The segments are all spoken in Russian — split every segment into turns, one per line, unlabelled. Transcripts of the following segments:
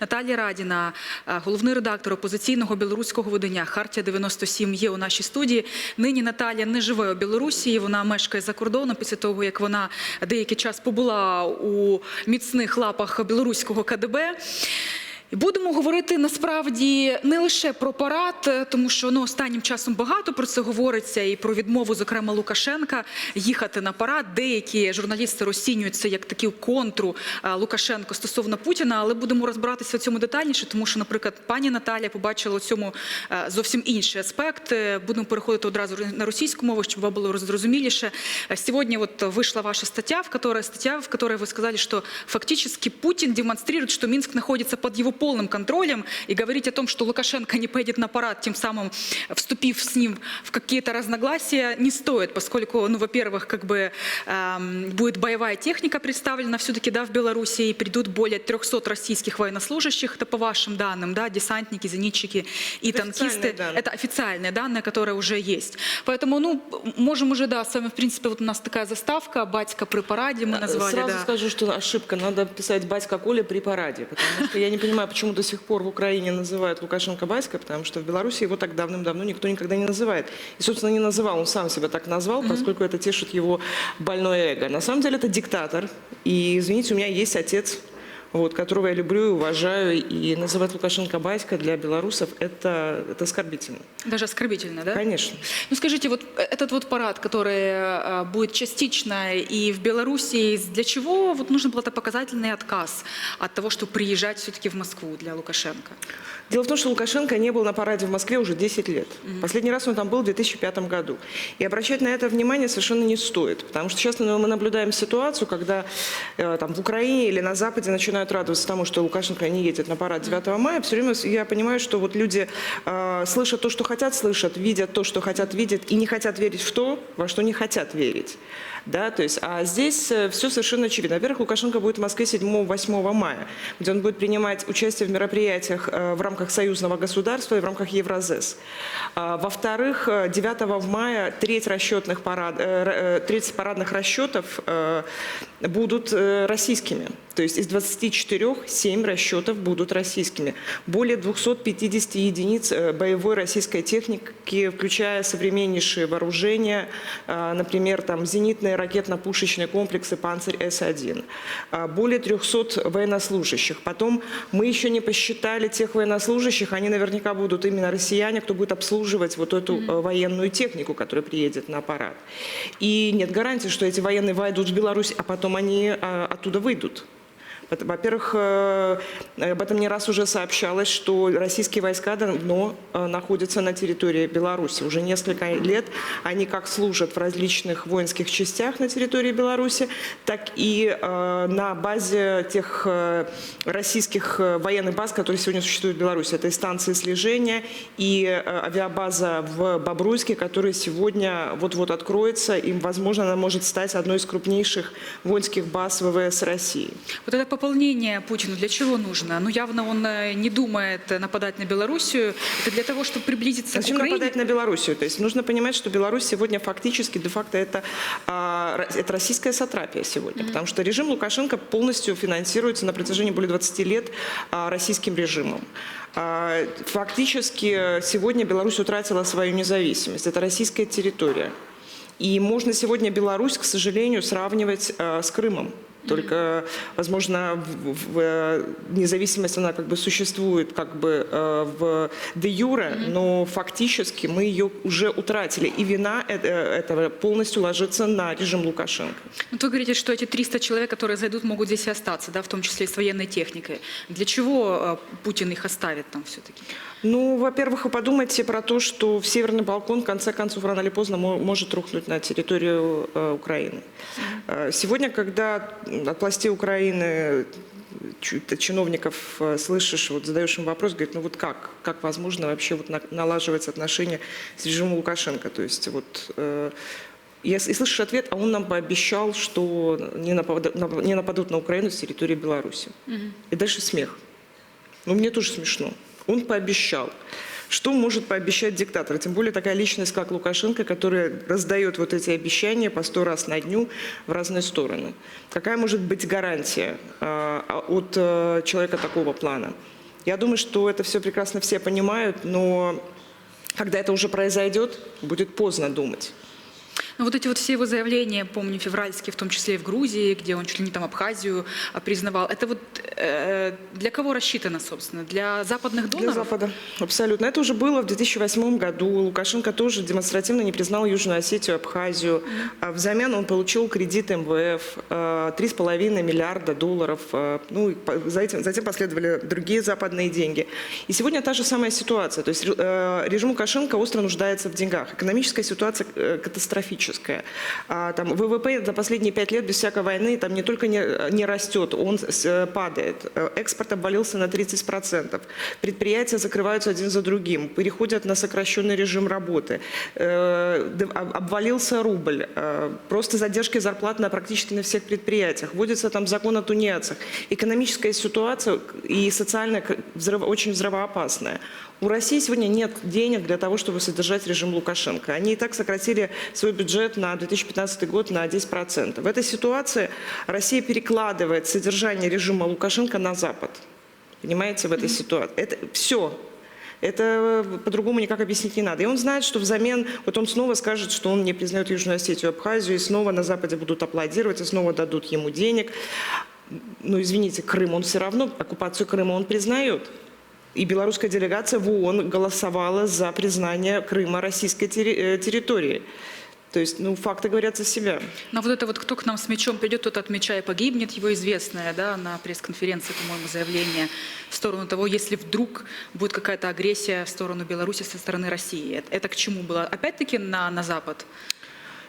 Наталія Радіна, е, головний редактор опозиційного білоруського видання Хартія 97 є у нашій студії. Нині Наталія не живе у Білорусі. Вона мешкає за кордоном після того, як вона деякий час побула у міцних лапах білоруського КДБ. Будемо говорити насправді не лише про парад, тому що ну останнім часом багато про це говориться, і про відмову, зокрема Лукашенка, їхати на парад. Деякі журналісти розцінюють це як таку контру е, Лукашенко стосовно Путіна. Але будемо розбиратися в цьому детальніше, тому що, наприклад, пані Наталя побачила цьому е, зовсім інший аспект. Е, Будемо переходити одразу на російську мову, щоб вам було зрозуміліше. Сегодня вот вышла ваша статья, в которой статья, в которой вы сказали, что фактически Путин демонстрирует, что Минск находится под его полным контролем, и говорить о том, что Лукашенко не поедет на парад, тем самым вступив с ним в какие-то разногласия, не стоит, поскольку, ну, во-первых, как бы эм, будет боевая техника представлена все-таки, да, в Беларуси, и придут более 300 российских военнослужащих, это по вашим данным, да, десантники, зенитчики и
Это
танкисты.
данные.
Это официальные данные, которые уже есть. Поэтому, ну, можем уже, да, с вами, в принципе, вот у нас такая заставка, батька при параде мы назвали,
Сразу
да.
скажу, что ошибка. Надо писать «Батька Коля» при параде. Потому что я не понимаю, почему до сих пор в Украине называют Лукашенко «Батька», потому что в Беларуси его так давным-давно никто никогда не называет. И, собственно, не называл, он сам себя так назвал, поскольку это тешит его больное эго. На самом деле это диктатор. И, извините, у меня есть отец, вот, которого я люблю и уважаю, и называть Лукашенко «батька» для белорусов это, это оскорбительно.
Даже оскорбительно, да?
Конечно.
Ну скажите, вот этот вот парад, который э, будет частично и в Беларуси, для чего вот нужен был это показательный отказ от того, чтобы приезжать все-таки в Москву для Лукашенко?
Дело в том, что Лукашенко не был на параде в Москве уже 10 лет. Последний раз он там был в 2005 году. И обращать на это внимание совершенно не стоит. Потому что сейчас мы наблюдаем ситуацию, когда э, там, в Украине или на Западе начинают радоваться тому, что Лукашенко не едет на парад 9 мая. Все время я понимаю, что вот люди э, слышат то, что хотят слышать, видят то, что хотят видеть, и не хотят верить в то, во что не хотят верить. Да, то есть, а здесь все совершенно очевидно. Во-первых, Лукашенко будет в Москве 7-8 мая, где он будет принимать участие в мероприятиях э, в рамках союзного государства и в рамках Евразес. А, Во-вторых, э, 9 мая треть, расчетных парад, э, э, треть парадных расчетов э, будут э, российскими. То есть из 24 7 расчетов будут российскими. Более 250 единиц э, боевой российской техники, включая современнейшие вооружения, э, например, там зенитные ракетно-пушечные комплексы «Панцирь С-1». А, Более 300 военнослужащих. Потом мы еще не посчитали тех военнослужащих, они наверняка будут именно россияне, кто будет обслуживать вот эту э, военную технику, которая приедет на парад. И нет гарантии, что эти военные войдут в Беларусь, а потом они э, оттуда выйдут. Во-первых, э, об этом не раз уже сообщалось, что российские войска давно э, находятся на территории Беларуси. Уже несколько лет они как служат в различных воинских частях на территории Беларуси, так и э, на базе тех российских военных баз, которые сегодня существуют в Беларуси. Это и станции слежения, и авиабаза в Бобруйске, которая сегодня вот-вот откроется, и, возможно, она может стать одной из крупнейших воинских баз ВВС России.
Вот это пополнение Путину для чего нужно? Ну явно он э, не думает нападать на Белоруссию. Это для того, чтобы приблизиться
Зачем
к Украине?
нападать на Белоруссию? То есть нужно понимать, что Беларусь сегодня фактически, де-факто, это, а, это российская сатрапия сегодня. Потому что режим Лукашенко полностью финансируется на протяжении более 20 лет а, российским режимом. А, Фактически сегодня Беларусь утратила свою независимость. Это российская территория. И можно сегодня Беларусь, к сожалению, сравнивать э, с Крымом. Только, возможно, в, в, э, независимость, она как бы существует как бы э, в де юре, но фактически мы ее уже утратили. И вина э- этого полностью ложится на режим Лукашенко.
Вот вы говорите, что эти 300 человек, которые зайдут, могут здесь и остаться, да, в том числе и с военной техникой. Для чего Путин их оставит там все-таки?
Ну, во-первых, вы подумайте про то, что в Северный балкон, в конце концов, рано или поздно мо- может рухнуть на территорию Украины. Сегодня, когда от властей Украины чиновников э, слышишь, вот задаешь им вопрос, говорит, ну вот как, как возможно вообще вот на- налаживать отношения с режимом Лукашенко? То есть вот э, и слышишь ответ, а он нам пообещал, что не, напад- нап- не нападут на Украину с территории Беларуси. И дальше смех. Ну, мне тоже смешно. Он пообещал. Что может пообещать диктатор? Тем более такая личность, как Лукашенко, которая раздает вот эти обещания по сто раз на дню в разные стороны. Какая может быть гарантия э, от э, человека такого плана? Я думаю, что это все прекрасно все понимают, но когда это уже произойдет, будет поздно думать.
Ну, вот эти вот все его заявления, помню, февральские, в том числе и в Грузии, где он чуть ли не там Абхазию а, признавал, это вот э, для кого рассчитано, собственно? Для западных
Для
доноров?
Запада. Абсолютно. Это уже было в 2008 году. Лукашенко тоже демонстративно не признал Южную Осетию, Абхазию. А Взамен он получил кредит МВФ, э, 3,5 миллиарда долларов. э, Ну, за этим- затем последовали другие западные деньги. И сегодня та же самая ситуация. То есть э, режим Лукашенко остро нуждается в деньгах. Экономическая ситуация э, катастрофическая. А, Там ВВП за последние пять лет без всякой войны там не только не, не растет, он э, падает. Э, Экспорт обвалился на 30%. Предприятия закрываются один за другим, переходят на сокращенный режим работы. Э, об- Обвалился рубль. Просто задержки зарплат на практически на всех предприятиях. Вводится там закон о тунеядцах. Экономическая ситуация и социальная взрыв- очень взрывоопасная. У России сегодня нет денег для того, чтобы содержать режим Лукашенко. Они и так сократили свой бюджет на 2015 год на 10%. В этой ситуации Россия перекладывает содержание режима Лукашенко на Запад. Понимаете, в этой ситуации. Это все. Это по-другому никак объяснить не надо. И он знает, что взамен, вот он снова скажет, что он не признает Южную Осетию, Абхазию, и снова на Западе будут аплодировать, и снова дадут ему денег. Ну, извините, Крым, он все равно, оккупацию Крыма он признает. И белорусская делегация в ООН голосовала за признание Крыма российской э, территорией. То есть, ну, факты говорят за себя.
Но вот это вот кто к нам с мечом придет, тот от меча и погибнет, его известное, да, на пресс-конференции, по-моему, заявление в сторону того, если вдруг будет какая-то агрессия в сторону Беларуси со стороны России. Это, это к чему было? Опять-таки на, на Запад?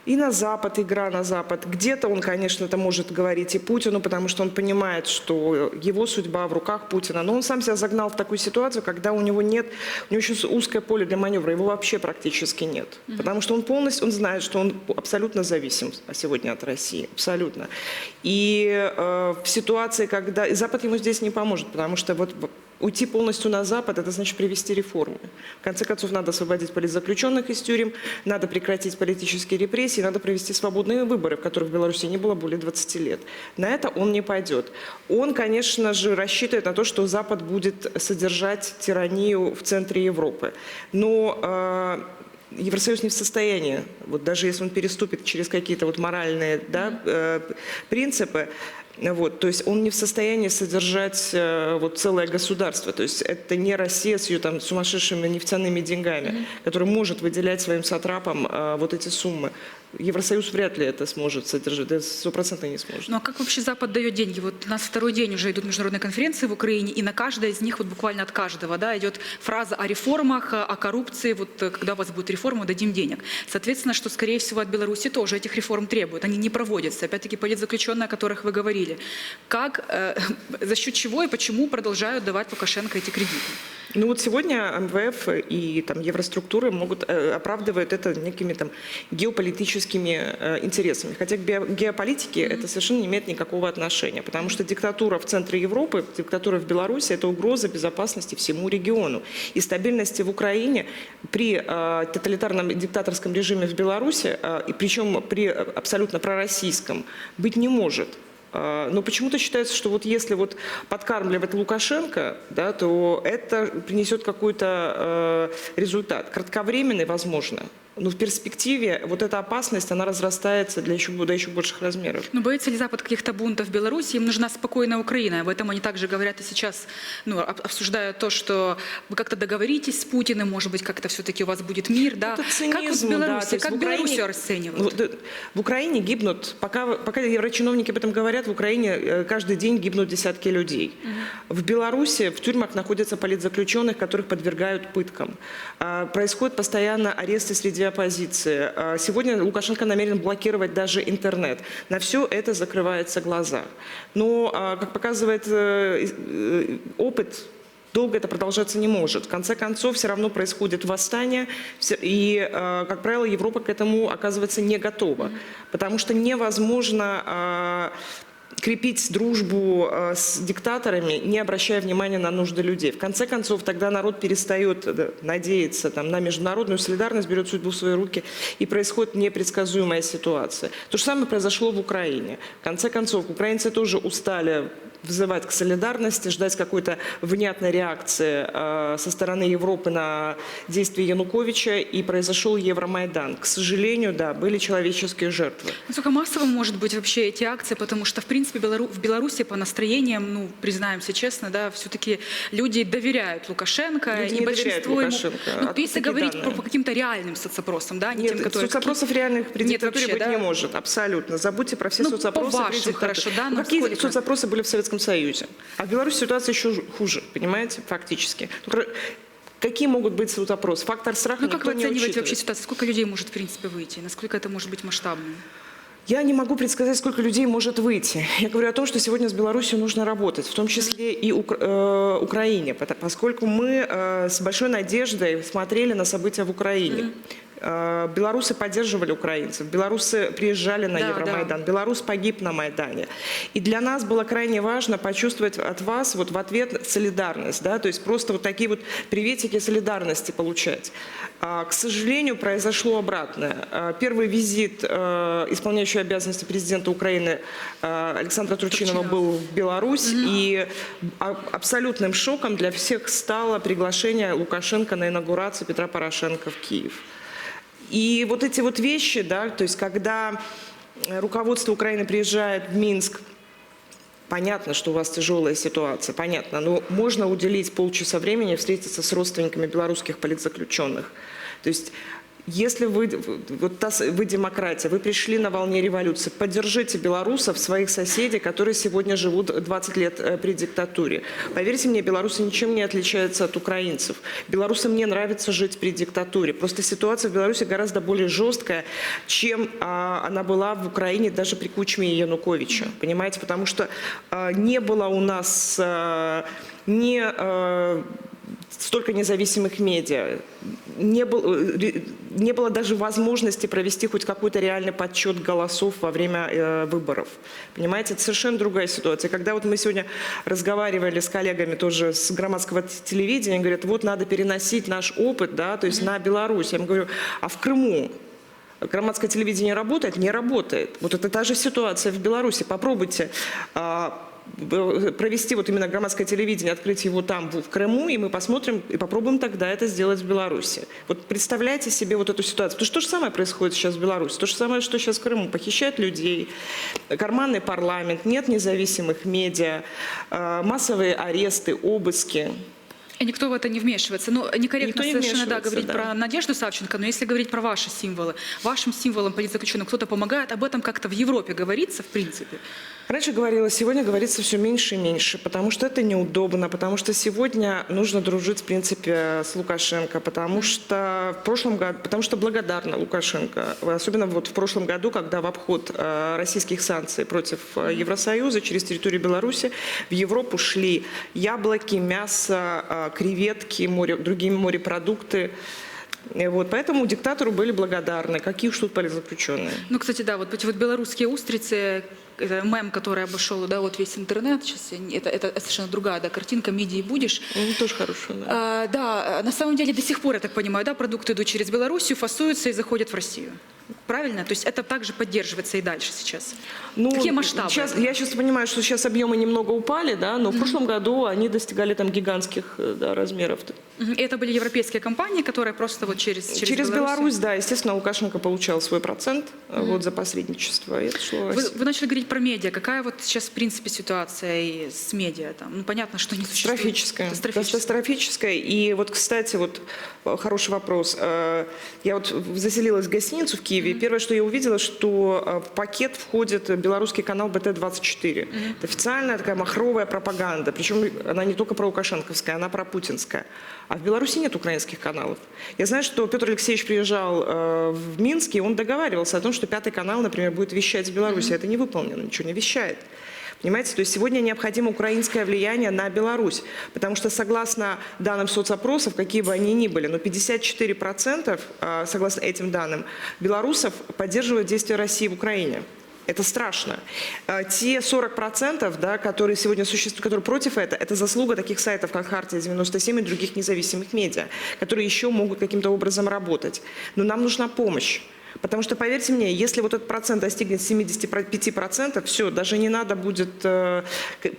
И на Запад, игра на Запад. Где-то он, конечно, это может говорить и Путину, потому что он понимает, что его судьба в руках Путина. Но он сам себя загнал в такую ситуацию, когда у него нет, у него очень узкое поле для маневра, его вообще практически нет. Потому что он полностью, он знает, что он абсолютно зависим сегодня от России, абсолютно. И э, в ситуации, когда... И Запад ему здесь не поможет, потому что вот Уйти полностью на Запад – это значит привести реформы. В конце концов, надо освободить политзаключенных из тюрем, надо прекратить политические репрессии, надо провести свободные выборы, в которых в Беларуси не было более 20 лет. На это он не пойдет. Он, конечно же, рассчитывает на то, что Запад будет содержать тиранию в центре Европы. Но э, Евросоюз не в состоянии, вот даже если он переступит через какие-то вот моральные да, э, принципы, вот, то есть он не в состоянии содержать э, вот целое государство. То есть это не Россия с ее там сумасшедшими нефтяными деньгами, которая может выделять своим сатрапам э, вот эти суммы. Евросоюз вряд ли это сможет содержать, да, стопроцентно не сможет.
Ну а как вообще Запад дает деньги? Вот у нас второй день уже идут международные конференции в Украине, и на каждой из них, вот буквально от каждого, да, идет фраза о реформах, о коррупции. Вот э, когда у вас будет реформа, дадим денег. Соответственно, что, скорее всего, от Беларуси тоже этих реформ требуют. Они не проводятся. Опять-таки, политзаключенные, о которых вы говорили. Как, э, за счет чего и почему продолжают давать Лукашенко эти кредиты?
Ну вот сегодня МВФ и там евроструктуры могут э, оправдывают это некими там геополитическими э, интересами, хотя к геополитике это совершенно не имеет никакого отношения, потому что диктатура в центре Европы, диктатура в Беларуси это угроза безопасности всему региону и стабильности в Украине при э, тоталитарном диктаторском режиме в Беларуси э, и причем при абсолютно пророссийском быть не может. Но почему-то считается, что вот если вот подкармливать Лукашенко, да, то это принесет какой-то результат. Кратковременный, возможно. Но в перспективе вот эта опасность, она разрастается для еще, до еще больших размеров.
Ну, боится ли Запад каких-то бунтов в Беларуси? Им нужна спокойная Украина. Об этом они также говорят и сейчас, ну, об- обсуждая то, что вы как-то договоритесь с Путиным, может быть, как-то все-таки у вас будет мир, да?
Это
как
цинизм,
в
да,
Беларуси,
есть
как
в Украине-
Белоруссию расценивают?
Э, В Украине гибнут, пока, пока еврочиновники об этом говорят, в Украине э, каждый день гибнут десятки людей. В Беларуси в тюрьмах находятся политзаключенных, которых подвергают пыткам. А, Происходят постоянно аресты среди оппозиции. А, Сегодня Лукашенко намерен блокировать даже интернет. На все это закрываются глаза. Но, а, как показывает э, э, опыт, Долго это продолжаться не может. В конце концов, все равно происходит восстание, и, э, как правило, Европа к этому оказывается не готова, потому что невозможно крепить дружбу э, с диктаторами, не обращая внимания на нужды людей. В конце концов, тогда народ перестает э, надеяться там, на международную солидарность, берет судьбу в свои руки, и происходит непредсказуемая ситуация. То же самое произошло в Украине. В конце концов, украинцы тоже устали взывать к солидарности, ждать какой-то внятной реакции э, со стороны Европы на действия Януковича, и произошел Евромайдан. К сожалению, да, были человеческие жертвы.
Насколько массовым может быть вообще эти акции, потому что, в принципе, в Беларуси по настроениям, ну, признаемся честно, да, все-таки люди доверяют Лукашенко,
Люди
и
не доверяют
большинство ему-
Лукашенко.
ну,
Откуда
если говорить
данные?
по каким-то реальным соцопросам, да, не
Нет,
тем, которые...
соцопросов реальных при
Нет вообще,
быть
да?
не может, абсолютно. Забудьте про все
Ну,
соцопросы.
по вашим, хорошо, да,
Ну, Какие
насколько?
соцопросы были в Советском Союзе? А в Беларуси ситуация еще хуже, понимаете, фактически. Ну, Какие могут быть соцопросы? Фактор страха
Ну, как вы оцениваете вообще ситуацию? Сколько людей может, в принципе, выйти? Насколько это может быть масштабным?
Я не могу предсказать, сколько людей может выйти. Я говорю о том, что сегодня с Беларусью нужно работать, в том числе и Ук- э, Украине, поскольку мы э, с большой надеждой смотрели на события в Украине. Э, Белорусы поддерживали украинцев, белорусы приезжали на
Да,
Евромайдан, Белорус погиб на Майдане. И для нас было крайне важно почувствовать от вас вот в ответ солидарность, да, то есть просто вот такие вот приветики солидарности получать. А, К сожалению, произошло обратное. А, Первый визит э, исполняющего обязанности президента Украины э, Александра Турчинова
Турчинова.
был в Беларусь, и а- абсолютным шоком для всех стало приглашение Лукашенко на инаугурацию Петра Порошенко в Киев. И вот эти вот вещи, да, то есть когда э, руководство Украины приезжает в Минск, понятно, что у вас тяжелая ситуация, понятно, но можно уделить полчаса времени встретиться с родственниками белорусских политзаключенных. То есть если вы, вот та вы демократия, вы пришли на волне революции, поддержите белорусов, своих соседей, которые сегодня живут 20 лет э, при диктатуре. Поверьте мне, белорусы ничем не отличаются от украинцев. Белорусам не нравится жить при диктатуре. Просто ситуация в Беларуси гораздо более жесткая, чем а, она была в Украине даже при Кучме и Януковича. Понимаете? Потому что а, не было у нас а, не а, столько независимых медиа, не, был, э, не было даже возможности провести хоть какой-то реальный подсчет голосов во время э, выборов. Понимаете, это совершенно другая ситуация. Когда вот мы сегодня разговаривали с коллегами тоже с громадского телевидения, говорят, вот надо переносить наш опыт, да, то есть на Беларусь. Я им говорю, а в Крыму громадское телевидение работает? Не работает. Вот это та же ситуация в Беларуси. Попробуйте а, провести вот именно громадское телевидение, открыть его там, в Крыму, и мы посмотрим, и попробуем тогда это сделать в Беларуси. Вот представляете себе вот эту ситуацию. То что же самое происходит сейчас в Беларуси? То же самое, что сейчас в Крыму. Похищают людей, карманный парламент, нет независимых медиа, а, массовые аресты, обыски.
И никто в это не вмешивается. Ну, некорректно
Никто не
совершенно, да, говорить
да.
про Надежду Савченко, но если говорить про ваши символы, вашим символам политзаключенным кто-то помогает, об этом как-то в Европе говорится, в принципе.
Раньше говорилось, сегодня говорится все меньше и меньше, потому что это неудобно, потому что сегодня нужно дружить, в принципе, с Лукашенко, потому что в прошлом году, потому что благодарна Лукашенко, особенно вот в прошлом году, когда в обход э, российских санкций против э, Евросоюза через территорию Беларуси в Европу шли яблоки, мясо, э, креветки, море, другие морепродукты. И Вот, поэтому диктатору были благодарны. Какие уж тут политзаключенные.
Ну, кстати, да, вот эти вот белорусские устрицы, это мем, который обошел, да, вот весь интернет, сейчас это, это совершенно другая, да, картинка, мидии будешь.
Ну, тоже хорошо, да.
А, да, на самом деле до сих пор, я так понимаю, да, продукты идут через Белоруссию, фасуются и заходят в Россию. Правильно? То есть это также поддерживается и дальше сейчас.
Ну,
Какие масштабы?
Сейчас, я сейчас понимаю, что сейчас объемы немного упали, да, но в прошлом году они достигали там гигантских э, да, размеров.
Мгм. И это были европейские компании, которые просто вот через, через,
Через, Беларусь, да, естественно, Лукашенко получал свой процент э, вот, за посредничество.
Вы, вы начали говорить про медиа. Какая вот сейчас, в принципе, ситуация и с медиа? Там? Ну, понятно, что не существует.
Катастрофическая.
Катастрофическая.
Катастрофическая. И вот, кстати, вот э, хороший вопрос. Я вот заселилась в гостиницу в Киеве, и первое, что я увидела, что э, в пакет входит белорусский канал БТ-24. Это официальная такая махровая пропаганда. Причем она не только про Лукашенковская, она про путинская. А в Беларуси нет украинских каналов. Я знаю, что Петр Алексеевич приезжал э, в Минск, и он договаривался о том, что пятый канал, например, будет вещать в Беларуси. Это не выполнено, ничего не вещает. Понимаете, то есть сегодня необходимо украинское влияние на Беларусь, потому что согласно данным соцопросов, какие бы они ни были, но 54% э, согласно этим данным белорусов поддерживают действия России в Украине. Это страшно. А, Те 40%, да, которые сегодня существуют, которые против этого, это заслуга таких сайтов, как Хартия 97 и других независимых медиа, которые еще могут каким-то образом работать. Но нам нужна помощь. Потому что, поверьте мне, если вот этот процент достигнет 75%, все, даже не надо будет э,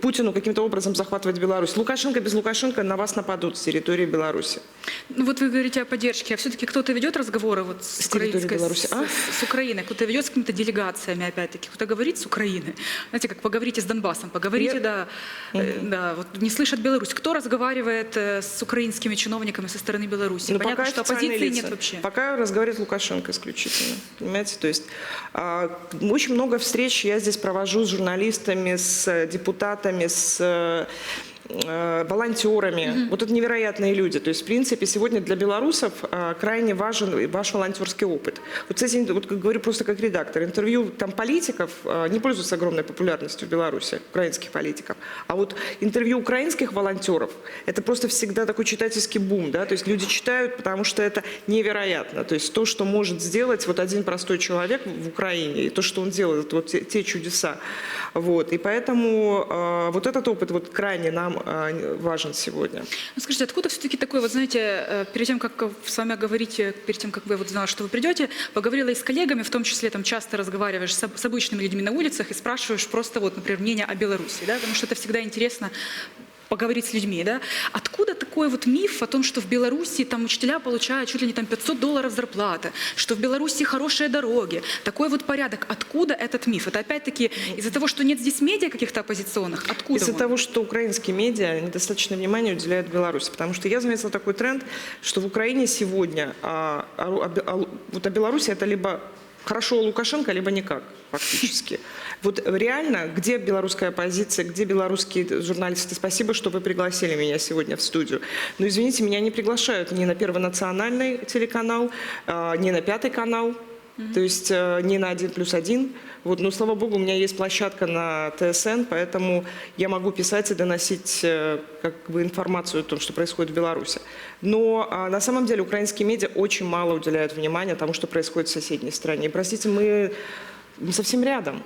Путину каким-то образом захватывать Беларусь. Лукашенко без Лукашенко на вас нападут с территории Беларуси.
Ну вот вы говорите о поддержке, а все-таки кто-то ведет разговоры вот с,
С территории Беларуси,
с,
а?
с- с Украиной, кто-то ведет с какими-то делегациями опять-таки, кто-то говорит с Украины. Знаете, как поговорите с Донбассом, поговорите,
Я-
да, э, да, вот не слышат Беларусь. Кто разговаривает э, с украинскими чиновниками со стороны Беларуси?
Ну,
Понятно, что оппозиции
лица.
нет вообще.
Пока разговаривает Лукашенко исключительно. Понимаете? То есть а, очень много встреч я здесь провожу с журналистами, с э, депутатами, с э, э, волонтерами. Вот это невероятные люди. То есть, в принципе, сегодня для белорусов а, крайне важен ваш волонтерский опыт. Вот, кстати, вот говорю просто как редактор, интервью там политиков а, не пользуются огромной популярностью в Беларуси, украинских политиков. А вот интервью украинских волонтеров, это просто всегда такой читательский бум, да, то есть люди читают, потому что это невероятно. То есть то, что может сделать вот один простой человек в Украине, и то, что он делает, вот те, те чудеса. Вот. И поэтому э, вот этот опыт вот крайне нам э, важен сегодня.
Ну, скажите, откуда все-таки такой, вот знаете, э, перед тем, как э, с вами говорить, э, перед тем, как вы вот знала, что вы придете, поговорила и с коллегами, в том числе там часто разговариваешь с, с обычными людьми на улицах и спрашиваешь просто вот, например, мнение о Беларуси, да, потому что это всегда интересно поговорить с людьми, да. Откуда такой вот миф о том, что в Беларуси там учителя получают чуть ли не там 500 долларов зарплаты, что в Беларуси хорошие дороги, такой вот порядок. Откуда этот миф? Это опять-таки из-за того, что нет здесь медиа каких-то оппозиционных? Откуда
Из-за того, что украинские медиа недостаточно внимания уделяют Беларуси. Потому что я заметила такой тренд, что в Украине сегодня а, а- а- а- вот о Беларуси это либо хорошо у Лукашенко, либо никак фактически. Вот реально, где белорусская оппозиция, где белорусские журналисты? Спасибо, что вы пригласили меня сегодня в студию. Но, извините, меня не приглашают ни на Первый национальный телеканал, а, ни на Пятый канал, то есть э, не на один плюс один. Вот, но слава богу, у меня есть площадка на ТСН, поэтому я могу писать и доносить э, как бы информацию о том, что происходит в Беларуси. Но а, на самом деле украинские медиа очень мало уделяют внимания тому, что происходит в соседней стране. И, простите, мы, мы совсем рядом.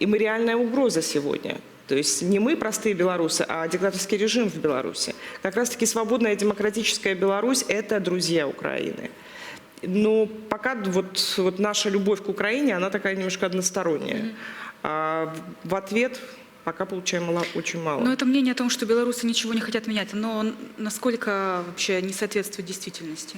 И мы реальная угроза сегодня. То есть не мы, простые белорусы, а диктаторский режим в Беларуси. Как раз-таки свободная демократическая Беларусь – это друзья Украины. Но пока вот, вот наша любовь к Украине, она такая немножко односторонняя. А в ответ пока получаем мало- очень мало.
Но это мнение о том, что белорусы ничего не хотят менять, но насколько вообще не соответствует действительности?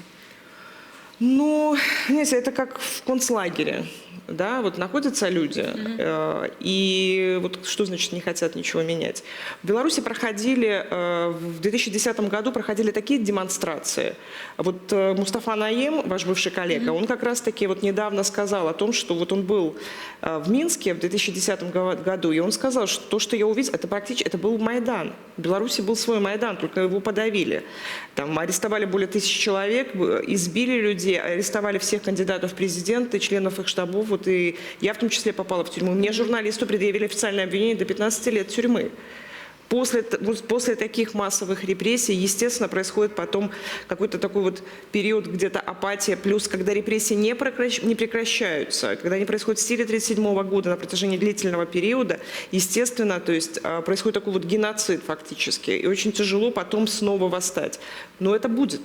Ну, знаете, это как в концлагере. Да, вот находятся люди, э, и вот что значит не хотят ничего менять. В Беларуси проходили, э, в 2010 году проходили такие демонстрации. Вот э, Мустафа Наем, ваш бывший коллега, он как раз-таки вот недавно сказал о том, что вот он был э, в Минске в 2010 го- году, и он сказал, что то, что я увидел, это практически, это был Майдан. В Беларуси был свой Майдан, только его подавили. Там арестовали более тысячи человек, э, избили людей, арестовали всех кандидатов в президенты, членов их штабов. Вот и я в том числе попала в тюрьму. Мне журналисту предъявили официальное обвинение до 15 лет тюрьмы. После, вот после таких массовых репрессий, естественно, происходит потом какой-то такой вот период где-то апатия, плюс когда репрессии не, прекращ- не прекращаются, когда они происходят в стиле 1937 года на протяжении длительного периода, естественно, то есть а, происходит такой вот геноцид фактически, и очень тяжело потом снова восстать. Но это будет.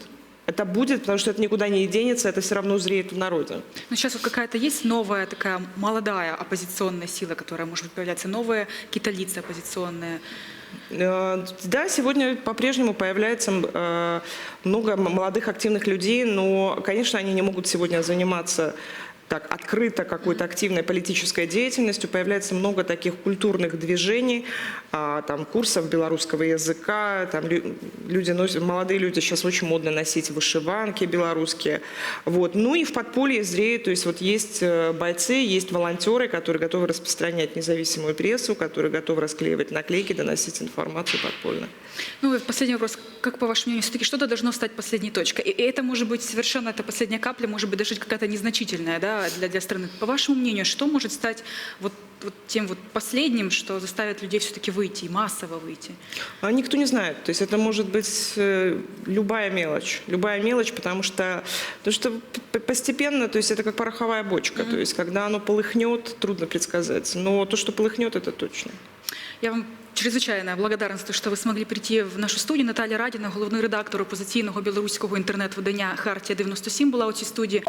Это будет, потому что это никуда не денется, это все равно зреет в народе.
Но сейчас вот какая-то есть новая такая молодая оппозиционная сила, которая, может быть, появляется, новые какие-то лица оппозиционные.
Э, Да, сегодня по-прежнему появляется э, много молодых активных людей, но, конечно, они не могут сегодня заниматься так открыто какой-то активной политической деятельностью. Появляется много таких культурных движений, а, там курсов белорусского языка. Там лю- люди носят, молодые люди сейчас очень модно носить вышиванки белорусские. Вот. Ну и в подполье зреет, то есть вот есть э, бойцы, есть волонтеры, которые готовы распространять независимую прессу, которые готовы расклеивать наклейки, доносить информацию подпольно.
Ну и последний вопрос. Как, по вашему мнению, все-таки что-то должно стать последней точкой? И это может быть совершенно, эта последняя капля, может быть, даже какая-то незначительная, да, да, для, для страны. По вашему мнению, что может стать вот, вот тем вот последним, что заставит людей все-таки выйти, и массово выйти?
А никто не знает. То есть это может быть э, любая мелочь. Любая мелочь, потому что, потому что п- постепенно, то есть это как пороховая бочка. То есть когда оно полыхнет, трудно предсказать. Но то, что полыхнет, это точно.
Я вам чрезвичайно благодарна за те, що ви змогли прийти в нашу студію. Наталя Радіна, головний редактор опозиційного білоруського інтернет-видання Хартія 97 була у цій студії.